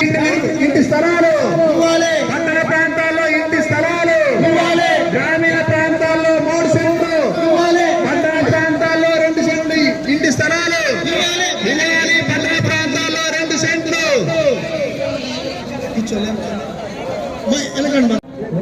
¡Gente estará!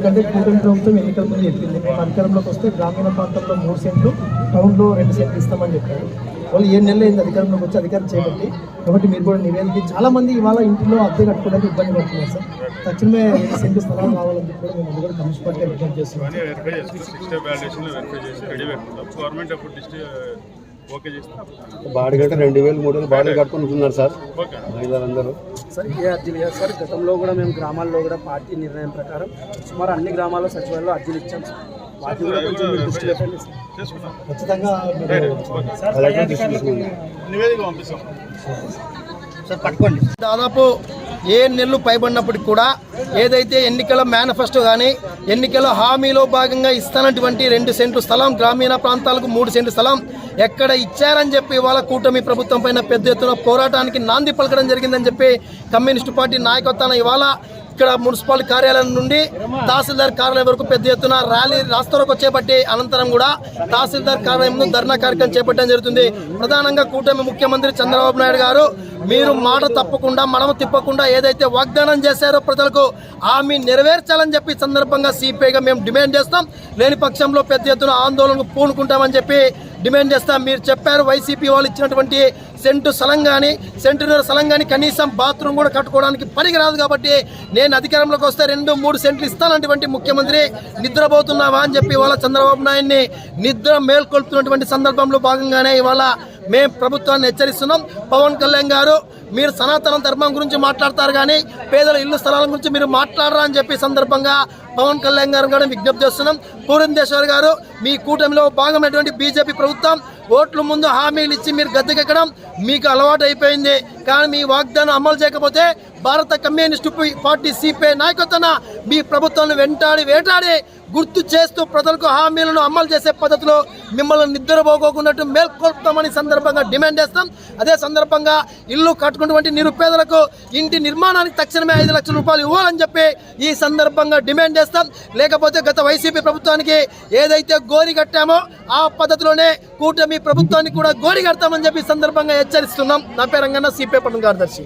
ఎందుకంటే కూటమి ప్రభుత్వం ఎన్నికల ముందు చెప్పింది. మేము అధికారంలోకి వస్తే గ్రామీణ ప్రాంతంలో మూడు సెంట్లు టౌన్లో రెండు సెంట్లు ఇస్తామని చెప్పారు. వాళ్ళు ఏడు నెలలు అయింది అధికారంలోకి వచ్చి అధికారం చేపట్టి కాబట్టి మీరు కూడా నివేదిక చాలా మంది ఇవాళ ఇంటిలో అద్దె కట్టుకోవడానికి ఇబ్బంది పడుతున్నారు సార్. తక్షణమే రెండు సెంట్లు స్థలాలు కావాలని చెప్పి కూడా మేము కూడా కమిషన్ పార్టీ చేస్తున్నాం బాడీ కంటే రెండు వేలు మూడు వేలు బాడీ కట్టుకుని ఉంటున్నారు సార్. మహిళలందరూ. సార్ ఏ అర్జీలు కాదు సార్. గతంలో కూడా మేము గ్రామాల్లో కూడా పార్టీ నిర్ణయం ప్రకారం సుమారు అన్ని గ్రామాల్లో సచివాలయంలో అర్జీలు ఇచ్చాం సార్. వాటి కూడా కొంచెం మీరు దృష్టి పెట్టండి సార్. ఖచ్చితంగా దాదాపు ఏ నెలలు పైబడినప్పటికి కూడా ఏదైతే ఎన్నికల మేనిఫెస్టో కానీ ఎన్నికల హామీలో భాగంగా ఇస్తానటువంటి రెండు సెంట్లు స్థలం గ్రామీణ ప్రాంతాలకు మూడు సెంట్లు స్థలం ఎక్కడ ఇచ్చారని చెప్పి ఇవాళ కూటమి ప్రభుత్వం పైన పెద్ద ఎత్తున పోరాటానికి నాంది పలకడం జరిగిందని చెప్పి కమ్యూనిస్టు పార్టీ నాయకత్వాన్ని ఇవాళ ఇక్కడ మున్సిపల్ కార్యాలయం నుండి తహసీల్దార్ కార్యాలయం వరకు పెద్ద ఎత్తున ర్యాలీ రాస్తోరకు చేపట్టి అనంతరం కూడా తహసీల్దార్ కార్యాలయం ధర్నా కార్యక్రమం చేపట్టడం జరుగుతుంది. ప్రధానంగా కూటమి ముఖ్యమంత్రి చంద్రబాబు నాయుడు గారు మీరు మాట తప్పకుండా మనము తిప్పకుండా ఏదైతే వాగ్దానం చేశారో ప్రజలకు హామీ నెరవేర్చాలని చెప్పి సందర్భంగా సిపిఐగా మేము డిమాండ్ చేస్తాం. లేని పక్షంలో పెద్ద ఎత్తున ఆందోళనకు పూనుకుంటామని చెప్పి డిమాండ్ చేస్తాం. మీరు చెప్పారు వైసీపీ వాళ్ళు ఇచ్చినటువంటి సెంటు స్థలం కానీ సెంటున్నర స్థలం కానీ కనీసం బాత్రూమ్ కూడా కట్టుకోవడానికి పనికిరాదు కాబట్టి నేను అధికారంలోకి వస్తే రెండు మూడు సెంట్లు ఇస్తానటువంటి ముఖ్యమంత్రి. నిద్రపోతున్నావా అని చెప్పి ఇవాళ చంద్రబాబు నాయుడిని నిద్ర మేల్కొల్పుతున్నటువంటి సందర్భంలో భాగంగానే ఇవాళ మేము ప్రభుత్వాన్ని హెచ్చరిస్తున్నాం. పవన్ కళ్యాణ్ గారు మీరు సనాతన ధర్మం గురించి మాట్లాడతారు కానీ పేదల ఇల్లు స్థలాల గురించి మీరు మాట్లాడరా అని చెప్పి సందర్భంగా పవన్ కళ్యాణ్ గారు కూడా విజ్ఞప్తి చేస్తున్నాం. పూరంధేశ్వర్ గారు మీ కూటమిలో భాగమైనటువంటి బీజేపీ ప్రభుత్వం ఓట్ల ముందు హామీలు ఇచ్చి మీరు గద్దెకెక్కడం మీకు అలవాటు అయిపోయింది కానీ మీ వాగ్దానం అమలు చేయకపోతే భారత కమ్యూనిస్టు పార్టీ సిపిఐ నాయకత్వాన మీ ప్రభుత్వాన్ని వెంటాడి వేటాడి గుర్తు చేస్తూ ప్రజలకు హామీలను అమలు చేసే పద్ధతిలో మిమ్మల్ని నిద్రపోకోకున్నట్టు మేల్కొల్పుతామని సందర్భంగా డిమాండ్ చేస్తాం. అదే సందర్భంగా ఇల్లు కట్టుకున్నటువంటి నిరుపేదలకు ఇంటి నిర్మాణానికి తక్షణమే ఐదు లక్షల రూపాయలు ఇవ్వాలని చెప్పి ఈ సందర్భంగా డిమాండ్ చేస్తాం. లేకపోతే గత వైసీపీ ప్రభుత్వానికి ఏదైతే గోరి కట్టామో ఆ పద్ధతిలోనే కూటమి ప్రభుత్వానికి కూడా గోరి కడతామని చెప్పి సందర్భంగా హెచ్చరిస్తున్నాం. నా పేరంగా సిపిఐ आपे पटन कार्यदर्शी